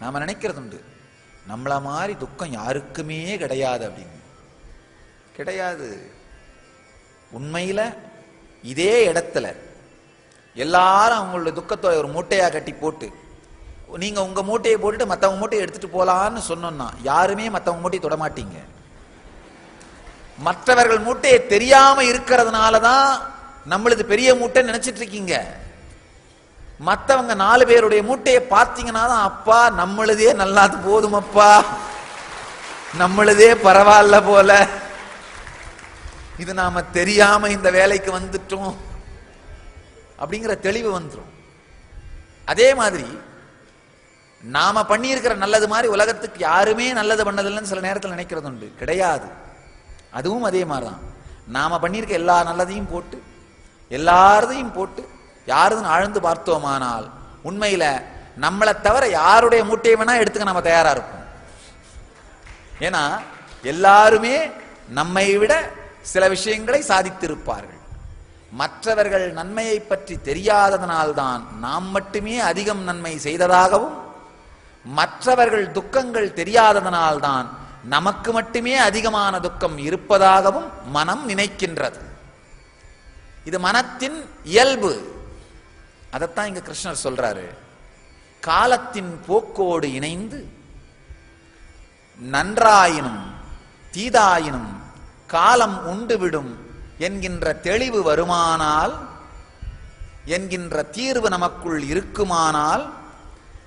நாம நினைக்கிறது உண்டு நம்மள மாதிரி துக்கம் யாருக்குமே கிடையாது அப்படின்னு. கிடையாது. உண்மையில இதே இடத்துல எல்லாரும் அவங்களோட துக்கத்தை ஒரு மூட்டையா கட்டி போட்டு நீங்க உங்க மூட்டையை போட்டுட்டு மத்தவங்க மூட்டையை எடுத்துட்டு போலான்னு சொன்னோம்னா யாருமே மத்தவங்க மூட்டையை தொட மாட்டீங்க. மற்றவர்கள் மூட்டையை தெரியாம இருக்கிறதுனால தான் நம்மளது பெரிய மூட்டை நினைச்சிட்டு இருக்கீங்க. மற்றவங்க நாலு பேருடைய மூட்டையை பார்த்தீங்கன்னா தான் அப்பா நம்மளதே நல்லாது போதும் அப்பா நம்மளதே பரவாயில்ல போல. இது நாம தெரியாம இந்த வேலைக்கு வந்துட்டோம். அப்படிங்கிற தெளிவு வந்துடும் அதே மாதிரி நாம பண்ணியிருக்கிற நல்லது மாதிரி உலகத்துக்கு யாருமே நல்லது பண்ணதில்லைன்னு சில நேரத்தில் நினைக்கிறது உண்டு. கிடையாது. அதுவும் அதே மாதிரி தான் நாம பண்ணியிருக்க எல்லா நல்லதையும் போட்டு எல்லாரதையும் போட்டு யாருதுன்னு ஆழ்ந்து பார்த்தோமானால் உண்மையில நம்மளை தவிர யாருடைய மூட்டையை வேணா எடுத்துக்க நம்ம தயாரா இருப்போம். ஏன்னா எல்லாருமே நம்மை விட சில விஷயங்களை சாதித்திருப்பார்கள். மற்றவர்கள் நன்மையை பற்றி தெரியாததனால்தான் நாம் மட்டுமே அதிகம் நன்மை செய்ததாகவும் மற்றவர்கள் துக்கங்கள் தெரியாததனால்தான் நமக்கு மட்டுமே அதிகமான துக்கம் இருப்பதாகவும் மனம் நினைக்கின்றது. இது மனத்தின் இயல்பு. அதைத்தான் இங்க கிருஷ்ணர் சொல்றாரு. காலத்தின் போக்கோடு இணைந்து நன்றாயினும் தீதாயினும் காலம் உண்டுவிடும் என்கின்ற தெளிவு வருமானால் என்கின்ற தீர்வு நமக்குள் இருக்குமானால்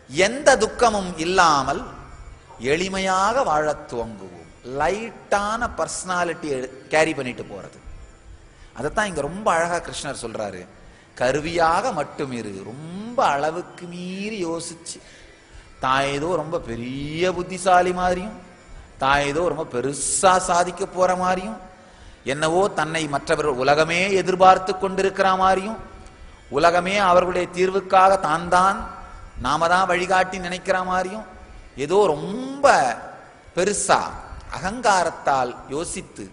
எந்த துக்கமும் இல்லாமல் எளிமையாக வாழத் துவங்குவோம். லைட்டான பர்சனாலிட்டி கேரி பண்ணிட்டு போறது. அதைத்தான் இங்க ரொம்ப அழகா கிருஷ்ணர் சொல்றாரு. கருவியாக மட்டும் இரு. ரொம்ப அளவுக்கு மீறி யோசிச்சு. தான் ஏதோ ரொம்ப பெரிய புத்திசாலி மாதிரியும் தான் ஏதோ ரொம்ப பெருசா சாதிக்க போற மாதிரியும் என்னவோ தன்னை மற்றவர்கள் உலகமே எதிர்பார்த்து கொண்டிருக்கிற மாதிரியும் உலகமே அவர்களுடைய தீர்வுக்காக தான் தான் நாம தான் வழிகாட்டி நினைக்கிற மாதிரியும் ஏதோ ரொம்ப பெருசா அகங்காரத்தால் யோசித்து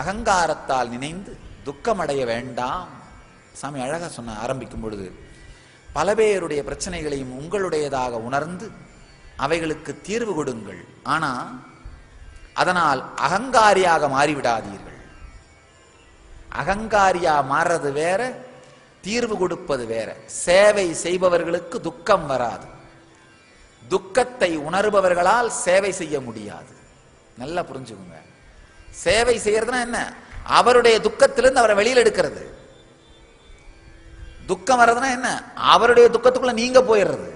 அகங்காரத்தால் நினைந்து துக்கமடைய வேண்டாம். சாமி அழகா சொன்ன ஆரம்பிக்கும் பொழுது பல பேருடைய பிரச்சனைகளையும் உங்களுடையதாக உணர்ந்து அவைகளுக்கு தீர்வு கொடுங்கள். ஆனா அதனால் அகங்காரியாக மாறிவிடாதீர்கள். அகங்காரியா மாறுறது வேற தீர்வு கொடுப்பது வேற. சேவை செய்பவர்களுக்கு துக்கம் வராது. துக்கத்தை உணர்பவர்களால் சேவை செய்ய முடியாது. நல்லா புரிஞ்சுக்குங்க. சேவை செய்யறதுனா என்ன? அவருடைய துக்கத்திலிருந்து அவரை வெளியில் எடுக்கிறது. துக்கம் வர்றதுனா என்ன? அவருடைய துக்கத்துக்குள்ள நீங்க போயிடுறது.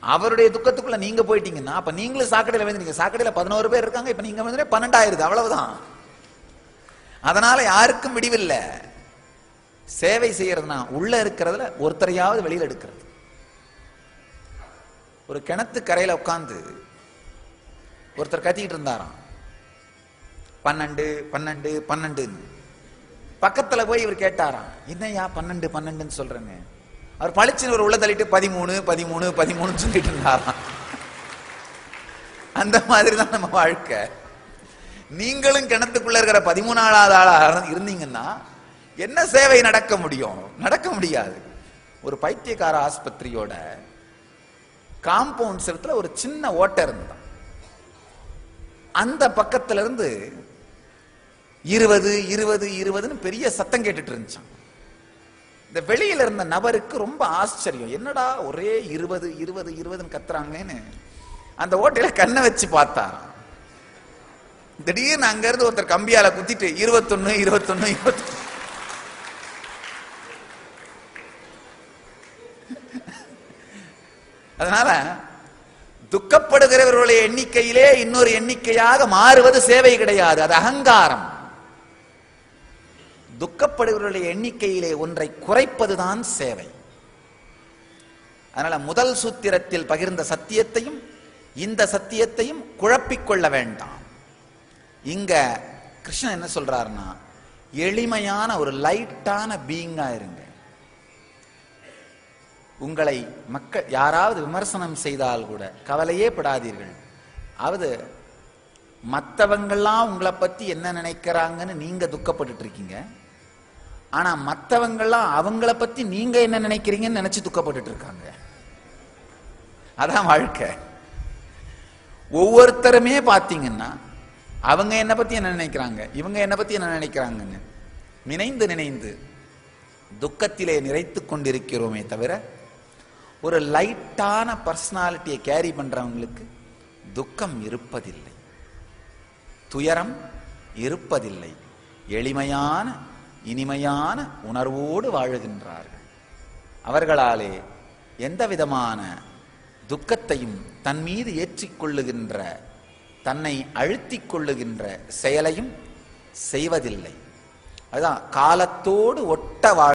அவருடைய துக்கத்துக்குள்ள நீங்க போயிட்டீங்கன்னா அப்ப நீங்களும் சாக்கடையில விழுந்தீங்க சாக்கடையில பதினோரு பேர் இருக்காங்க இப்ப நீங்க வந்து பன்னெண்டாயிருது அவ்வளவுதான். அதனால யாருக்கும் விடிவில்லை. சேவை செய்யறதுனா உள்ள இருக்கிறதுல ஒருத்தரையாவது வெளியில எடுக்கிறது. ஒரு கிணத்து கரையில உட்கார்ந்து ஒருத்தர் கத்திக்கிட்டு இருந்தாராம். பன்னெண்டு பன்னெண்டு பன்னெண்டுன்னு. பக்கத்துல போய் இவர் கேட்டாராம் என்னையா பன்னெண்டு பன்னெண்டுன்னு சொல்றேன்னு? அவர் பளிச்சுன்னு ஒரு உள்ள தள்ளிட்டு பதிமூணு பதிமூணு பதிமூணுன்னு சொல்லிட்டு இருந்தாராம். அந்த மாதிரி தான் நம்ம வாழ்க்கை. நீங்களும் கிணத்துக்குள்ள இருக்கிற பதிமூணாவது ஆளாக இருந்தீங்கன்னா என்ன சேவை நடக்க முடியும்? நடக்க முடியாது. ஒரு பைத்தியக்கார ஆஸ்பத்திரியோட காம்பவுண்ட் செலுத்துல ஒரு சின்ன ஓட்டை இருந்தான் அந்த பக்கத்துல இருந்து இருபது இருபது இருபதுன்னு பெரிய சத்தம் கேட்டுட்டு இருந்துச்சான் இந்த வெளியில இருந்த நபருக்கு ரொம்ப ஆச்சரியம். என்னடா ஒரே இருபது இருபது இருபதுன்னு கத்துறாங்கன்னு அந்த ஓட்டையில கண்ணை வச்சு பார்த்தாராம். திடீர்னு அங்க இருந்து ஒருத்தர் கம்பியால குத்திட்டு இருபத்தொன்னு இருபத்தொன்னு இருபத்தி அதனால துக்கப்படுகிறவர்களுடைய எண்ணிக்கையிலே இன்னொரு எண்ணிக்கையாக மாறுவது சேவை கிடையாது. அது அகங்காரம். துக்கப்படுகிறவர்களுடைய எண்ணிக்கையிலே ஒன்றை குறைப்பதுதான் சேவை. அதனால முதல் சூத்திரத்தில் பகிர்ந்த சத்தியத்தையும் இந்த சத்தியத்தையும் குழப்பிக்கொள்ள வேண்டாம். இங்க கிருஷ்ணன் என்ன சொல்றாருன்னா எளிமையான ஒரு லைட்டான பீயிங்கா இருங்க. உங்களை மக்கள் யாராவது விமர்சனம் செய்தால் கூட கவலையே படாதீர்கள். அவது மற்றவங்கள்லாம் உங்களை பத்தி என்ன நினைக்கிறாங்கன்னு நீங்க துக்கப்பட்டுட்டு இருக்கீங்க. ஆனா மற்றவங்கெல்லாம் அவங்கள பத்தி நீங்க என்ன நினைக்கிறீங்கன்னு நினைச்சு துக்கப்பட்டு இருக்காங்க அதான் வாழ்க்கை. ஒவ்வொருத்தருமே பார்த்தீங்கன்னா அவங்க என்ன பத்தி என்ன நினைக்கிறாங்க இவங்க என்ன பத்தி என்ன நினைக்கிறாங்கன்னு நினைந்து நினைந்து துக்கத்திலே நிறைத்து கொண்டிருக்கிறோமே தவிர ஒரு லைட்டான பர்சனாலிட்டியை கேரி பண்றவங்களுக்கு துக்கம் இருப்பதில்லை. துயரம் இருப்பதில்லை. எளிமையான இனிமையான உணர்வோடு வாழுகின்றார்கள். அவர்களாலே எந்த விதமான துக்கத்தையும் தன் மீது ஏற்றிக்கொள்ளுகின்ற தன்னை அழுத்திக் கொள்ளுகின்ற செயலையும் செய்வதில்லை. அதுதான் காலத்தோடு ஒட்ட வாழ்